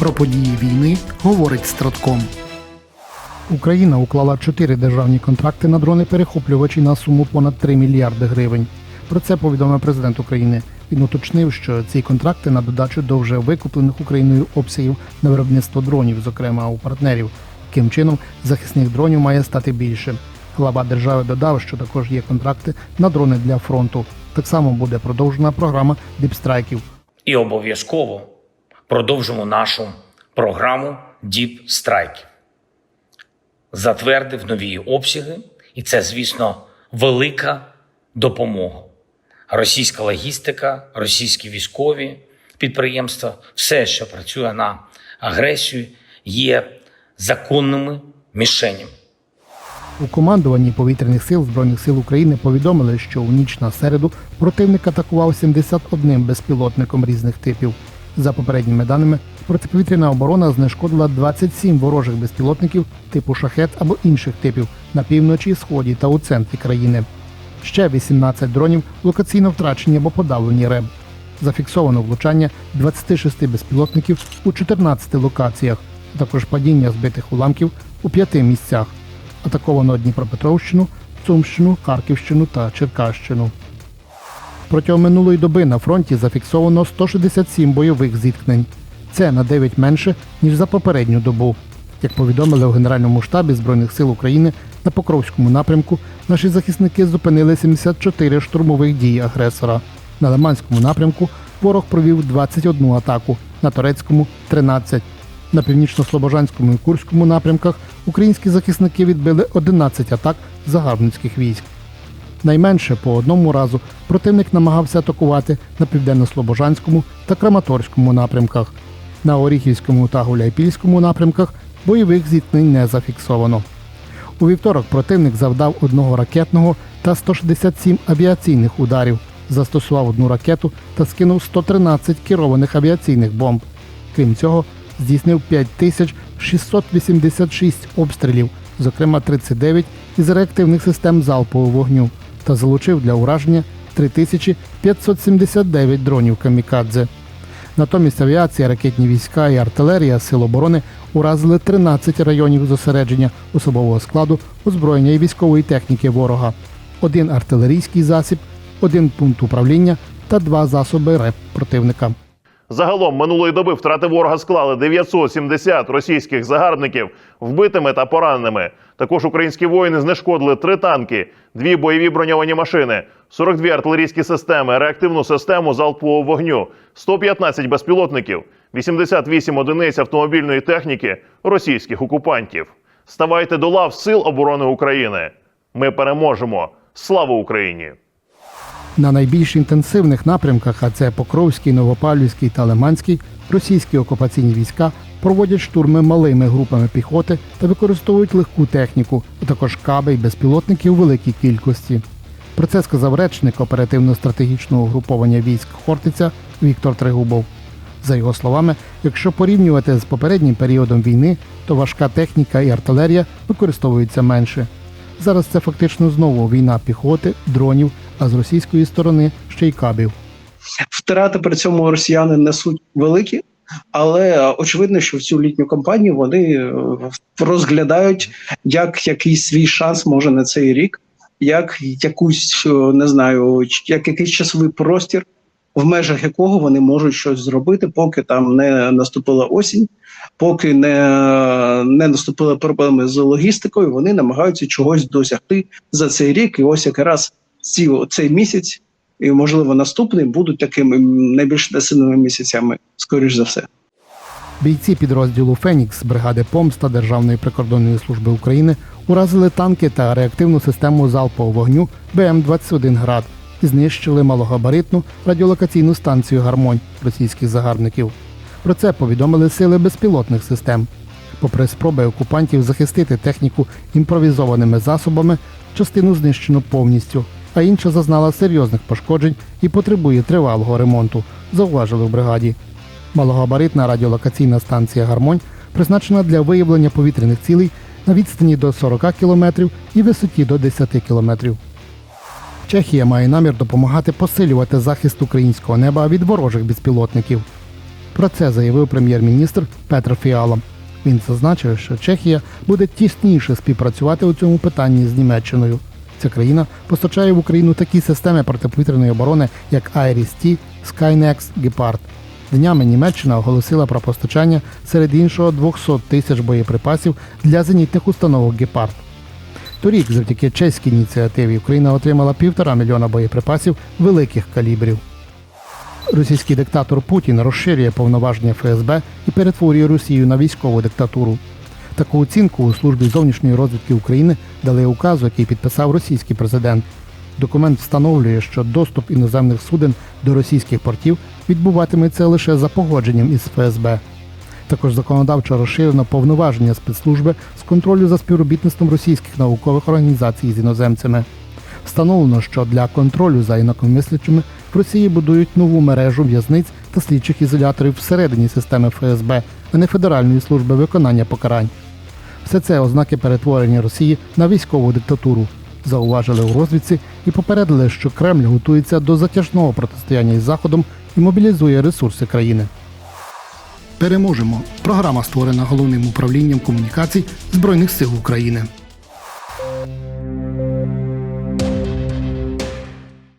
Про події війни говорить Стратком. Україна уклала чотири державні контракти на дрони-перехоплювачі на суму понад 3 мільярди гривень. Про це повідомив президент України. Він уточнив, що ці контракти на додачу до вже викуплених Україною обсягів на виробництво дронів, зокрема у партнерів. Таким чином, захисних дронів має стати більше. Глава держави додав, що також є контракти на дрони для фронту. Так само буде продовжена програма діпстрайків. І обов'язково продовжимо нашу програму Deep Strike. Затвердив нові обсяги, і це, звісно, велика допомога. Російська логістика, російські військові підприємства, все, що працює на агресію, є законними мішенями. У командуванні повітряних сил Збройних сил України повідомили, що у ніч на середу противник атакував 71 безпілотником різних типів. За попередніми даними, протиповітряна оборона знешкодила 27 ворожих безпілотників типу шахет або інших типів на півночі, сході та у центрі країни. Ще 18 дронів локаційно втрачені або подавлені РЕБ. Зафіксовано влучання 26 безпілотників у 14 локаціях, а також падіння збитих уламків у п'яти місцях. Атаковано Дніпропетровщину, Сумщину, Харківщину та Черкащину. Протягом минулої доби на фронті зафіксовано 167 бойових зіткнень. Це на 9 менше, ніж за попередню добу. Як повідомили у Генеральному штабі Збройних сил України на Покровському напрямку, наші захисники зупинили 74 штурмових дії агресора. На Лиманському напрямку ворог провів 21 атаку, на Торецькому 13. На північно-слобожанському і Курському напрямках українські захисники відбили 11 атак загарбницьких військ. Найменше по одному разу противник намагався атакувати на південно-слобожанському та Краматорському напрямках. На Оріхівському та Гуляйпільському напрямках бойових зіткнень не зафіксовано. У вівторок противник завдав одного ракетного та 167 авіаційних ударів, застосував одну ракету та скинув 113 керованих авіаційних бомб. Крім цього, здійснив 5686 обстрілів, зокрема 39 із реактивних систем залпового вогню, та залучив для ураження 3579 дронів камікадзе. Натомість авіація, ракетні війська і артилерія Сил оборони уразили 13 районів зосередження особового складу, озброєння і військової техніки ворога, один артилерійський засіб, один пункт управління та два засоби РЕП противника. Загалом минулої доби втрати ворога склали 970 російських загарбників вбитими та пораненими. Також українські воїни знешкодили три танки, дві бойові броньовані машини, 42 артилерійські системи, реактивну систему залпового вогню, 115 безпілотників, 88 одиниць автомобільної техніки російських окупантів. Ставайте до лав Сил оборони України. Ми переможемо! Слава Україні! На найбільш інтенсивних напрямках, а це Покровський, Новопавлівський та Лиманський, російські окупаційні війська проводять штурми малими групами піхоти та використовують легку техніку, а також каби й безпілотники у великій кількості. Про це сказав речник оперативно-стратегічного угруповання військ Хортиця Віктор Тригубов. За його словами, якщо порівнювати з попереднім періодом війни, то важка техніка і артилерія використовуються менше. Зараз це фактично знову війна піхоти, дронів, а з російської сторони ще й кабів. Втрати при цьому росіяни несуть великі, але очевидно, що в цю літню кампанію вони е, розглядають як якийсь свій шанс, може на цей рік, як якусь е, не знаю, як якийсь часовий простір, в межах якого вони можуть щось зробити, поки там не наступила осінь, поки не, не наступили проблеми з логістикою. Вони намагаються чогось досягти за цей рік. І ось якраз ці цей місяць. І, можливо, наступний будуть такими найбільш насильними місяцями, скоріш за все. Бійці підрозділу Фенікс бригади Помста Державної прикордонної служби України уразили танки та реактивну систему залпового вогню БМ-21 град і знищили малогабаритну радіолокаційну станцію Гармонь російських загарбників. Про це повідомили сили безпілотних систем. Попри спроби окупантів захистити техніку імпровізованими засобами, частину знищено повністю, а інша зазнала серйозних пошкоджень і потребує тривалого ремонту, зауважили в бригаді. Малогабаритна радіолокаційна станція Гармонь призначена для виявлення повітряних цілей на відстані до 40 км і висоті до 10 км. Чехія має намір допомагати посилювати захист українського неба від ворожих безпілотників. Про це заявив прем'єр-міністр Петр Фіала. Він зазначив, що Чехія буде тісніше співпрацювати у цьому питанні з Німеччиною. Ця країна постачає в Україну такі системи протиповітряної оборони, як IRIS-T, Skynex, Gepard. Днями Німеччина оголосила про постачання серед іншого 200 тисяч боєприпасів для зенітних установок Гепард. Торік, завдяки чеській ініціативі, Україна отримала півтора мільйона боєприпасів великих калібрів. Російський диктатор Путін розширює повноваження ФСБ і перетворює Росію на військову диктатуру. Таку оцінку у службі зовнішньої розвідки України дали указу, який підписав російський президент. Документ встановлює, що доступ іноземних суден до російських портів відбуватиметься лише за погодженням із ФСБ. Також законодавчо розширено повноваження спецслужби з контролю за співробітництвом російських наукових організацій з іноземцями. Встановлено, що для контролю за інакомислячими в Росії будують нову мережу в'язниць та слідчих ізоляторів всередині системи ФСБ, а не Федеральної служби виконання покарань. Все це ознаки перетворення Росії на військову диктатуру. Зауважили у розвідці і попередили, що Кремль готується до затяжного протистояння із Заходом і мобілізує ресурси країни. Переможемо. Програма створена головним управлінням комунікацій Збройних сил України.